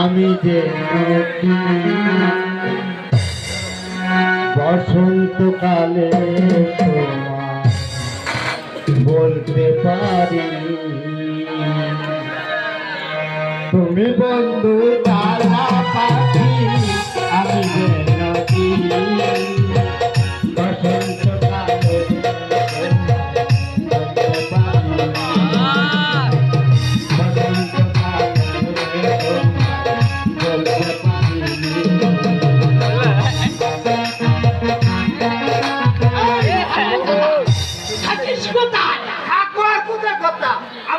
আমি যে বসন্তকালে বলতে পারি। তুমি বন্ধু তারা পাখি আমি যে নদী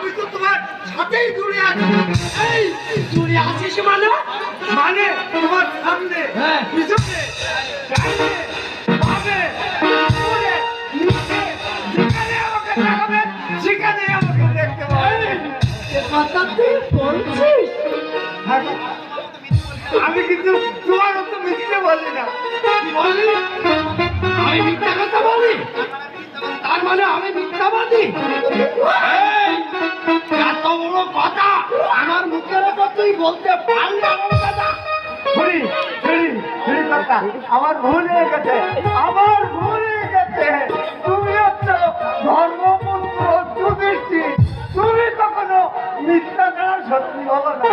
আমি তো তোমার সাথেই জুড়ে আছি। এই তুই আসিস মানে? মানে তোমার সামনে হ্যাঁ। পিছনে বামে, উপরে, নিচে, যেখানে আমাকে দেখাবে, সেখানেই আমাকে দেখতে পাবে। কথা তুই বলছিস? আমি কিন্তু তোমার মতো মিথ্যে বলি না। কি বললি? আমি মিথ্যা কথা বলি? তার মানে আমি মিথ্যাবাদী? এত বড় কথা আমার মুখের ওপর তুই বলতে আমার ভুল হয়ে গেছে, আমার ভুল হয়ে গেছে। তুমি হচ্ছে ধর্মপুত্র যুধিষ্ঠি তুমি কখনো মিথ্যা ছাড়া সত্যি বলো না,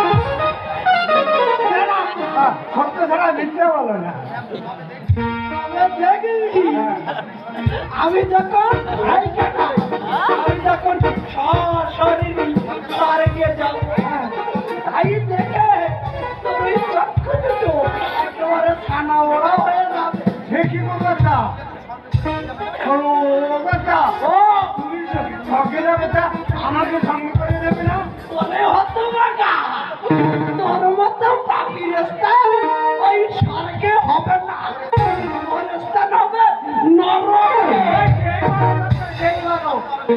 সত্য ছাড়া মিথ্যা বলো না। আমি যখন আমি যখন সশরীরে স্বর্গে যাব, তাই দেখে ওড়া হয়ে কথা তুমি আমাকে সঙ্গে করে দেবে না? তোর মতো পাপির স্থান ওই স্বর্গে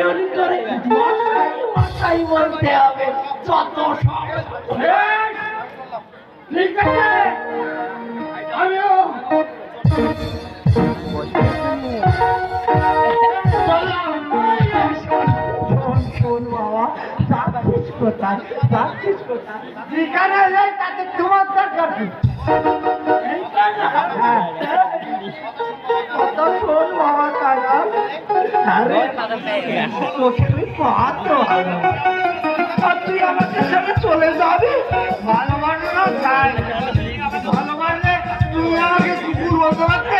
আপ্যায়ন করে মশাই মশাই বলতে হবে যত সব ঠিক আছে। আমিও। শোন শোন বাবা যাচ্ছিস কোথায় যাচ্ছিস কোথায় যেখানে যাই তাতে তোমার দরকার আরে তোকে তুই পাত্র আর তুই আমাকে সাথে চলে যাবি? ভালোবাসো না তাই। ভালোবাসলে তুই আমাকে কুকুর বলতে পারতে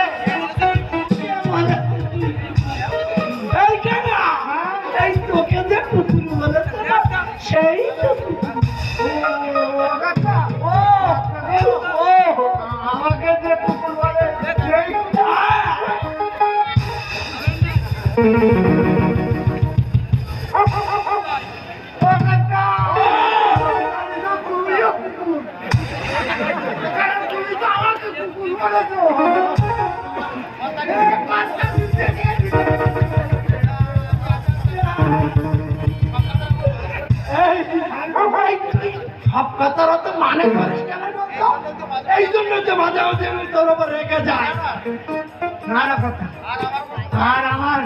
সব কথার মানে? এই জন্য যে মাঝে মাঝে তোর উপর রেখে কথা? আর আমার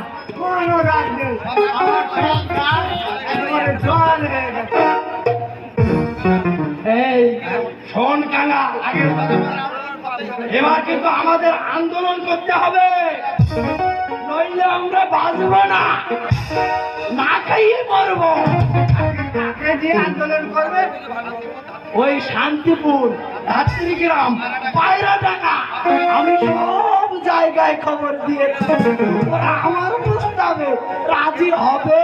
এবার কিন্তু আমাদের আন্দোলন করতে হবে। নইলে আমরা বাঁচবো না। না খাইয়ে মরবো। আন্দোলন করবে? ওই শান্তিপুর ধাত্রীগ্রাম পায়রা ডাকা আমি সব জায়গায় খবর দিয়েছি। আমার প্রস্তাবে রাজি হবে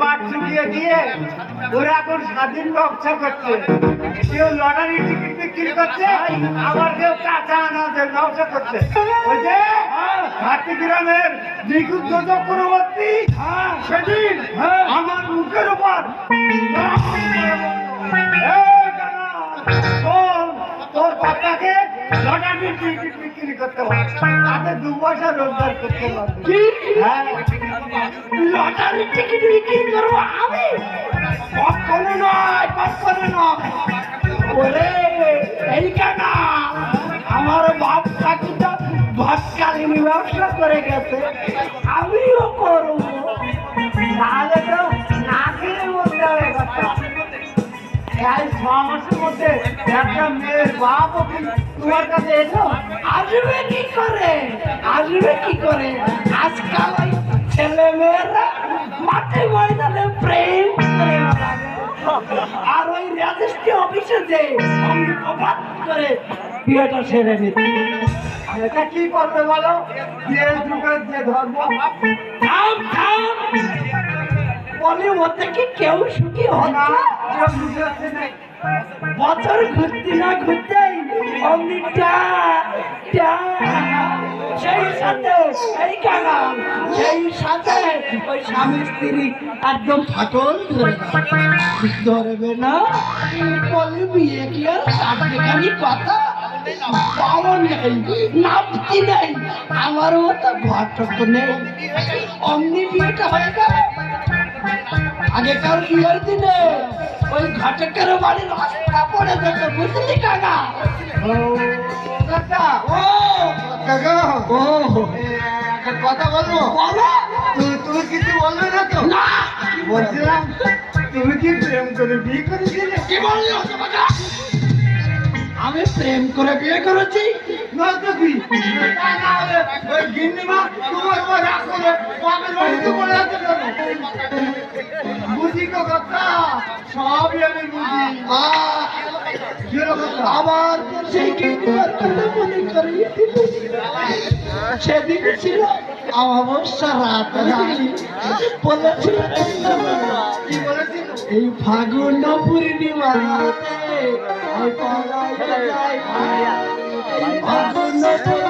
পাট চুকিয়ে দিয়ে ওরা এখন স্বাধীন ব্যবসা করছে। কেউ লটারি টিকিট বিক্রি করছে আবার কেউ কাঁচা আনাজের ব্যবসা করছে। ওই যে ঘাটি গ্রামের নিখুঁত চক্রবর্তী সেদিন আমার মুখের উপর তোর বাচ্চাকে লটারি টিকিট বিক্রি করতে হবে। তাতে দু পয়সা রোজগার করতে পারবে কি? হ্যাঁ। লটারি টিকিট বিক্রি করব আমি? কখনো নয় কখনো নয়। ওরে এই কানা আমার বাপ কাকুটা ভটকালীন ব্যবসা করে গেছে। আমিও করব। তাহলে তো না খেয়ে বলতে হবে কথা। এই ছ মাসের মধ্যে একটা মেয়ের বাপ কি তোমার কাছে এসো। আসবে কি করে? আসবে কি করে? আজকাল ছেলে মেয়েরা মাঠে ময়দানে প্রেম আর ওই রেজিস্ট্রি অফিসে যে অঙ্গপাত করে বিয়েটা সেরে নিতে। এটা কি করবে বলো? যে যুগের যে ধর্ম। থাম থাম। বলে ওতে কি কেউ সুখী হয় না? বছর ঘুরতে না টা টা। সেই সাথে এই কাকা সেই সাথে ওই স্বামী স্ত্রী একদম ফাটল। ধরবে না। বলে বিয়ে কি আর? চারটেখানি কথা। বাবা নেই, নাপতি নেই আমার মতো ঘটক নেই। অমনি বিয়েটা হয়ে গেল। আগেকার বিয়ের দিনে ওই ঘটকের বাড়ির রাস্তা পড়ে যেত বুঝলি কাকা? ও কাকা ও কাকা ও। একটা কথা বলব? বলো। তুমি তুমি কিছু বলবে না তো? না। বলছিলাম তুমি কি প্রেম করে বিয়ে করেছিলে? কি বললি? আমি প্রেম করে বিয়ে করেছি। করে বুঝি তো কথা আবার সেই মনে দিল সেদিন ছিল অমাবস্যা রাত বলেছিল এই ফাগুন পূর্ণিমা রাতে আমি পলাইতে যাই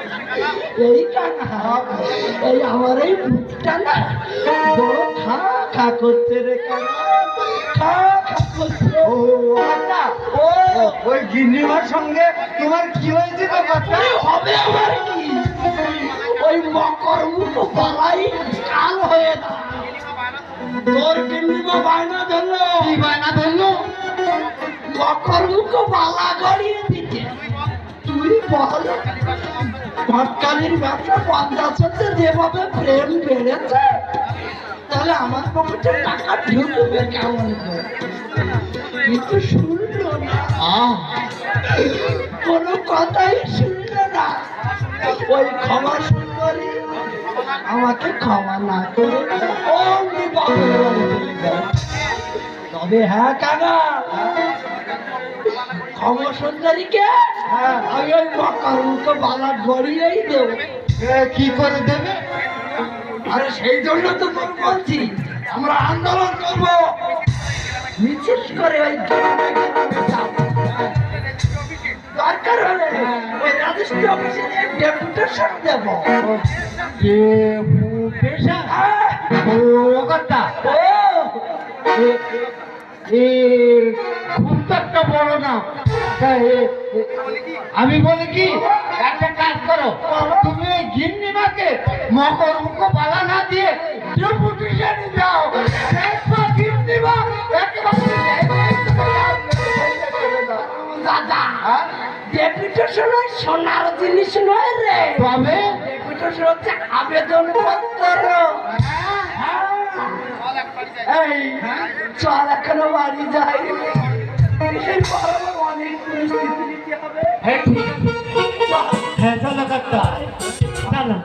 এই কাকা এই আমার এই বুকটা না। বড় খা খা করছে রে খা খা করছে। ও কাকা ও। ওই গিন্নিমার সঙ্গে তোমার কি হয়েছে তো কথা হবে আমার কি? ওই মকর মুখ বালাই কাল হয়ে না তোর গিন্নিমা বায়না ধরলো? কি বায়না ধরলো? মকর মুখ বালা গড়িয়ে দিতে। তুই বল। ঘটকালির ব্যবসা পঞ্চাশ যেভাবে প্রেম বেড়েছে তাহলে আমার পকেটে টাকা ঢুকবে কেমন কিন্তু শুনলো না। কোনো কথাই শুনলো না। ওই ক্ষমা সুন্দরী আমাকে ক্ষমা না করে। তবে হ্যাঁ কাকা। ক্ষমা সুন্দরীকে হ্যাঁ আমি ওই মকার মুখে বালা গড়িয়েই দেবো। কি করে দেবে? আরে সেই জন্য তো বলছি আমরা আন্দোলন করব। মিছিল করে ওই দরকার হলে ওই রাজস্থান অফিসে ডেপুটেশন দেবো। যে পেশা ও কথা। ও। এ খুব একটা বড় না। আমি বলি কি একটা কাজ করো। তুমি ওই গিন্নিমাকে মকর মুখ পালা না দিয়ে ডেপুটেশনে যাও। গিন্নিমা দাদা হ্যাঁ? ডেপুটেশন ওই সোনার জিনিস নয় রে। তবে? ডেপুটেশন হচ্ছে আবেদন পত্র। এই চল এখনও বাড়ি যাই। হ্যাঁ ঠিক। হ্যাঁ চলো কাকা চলো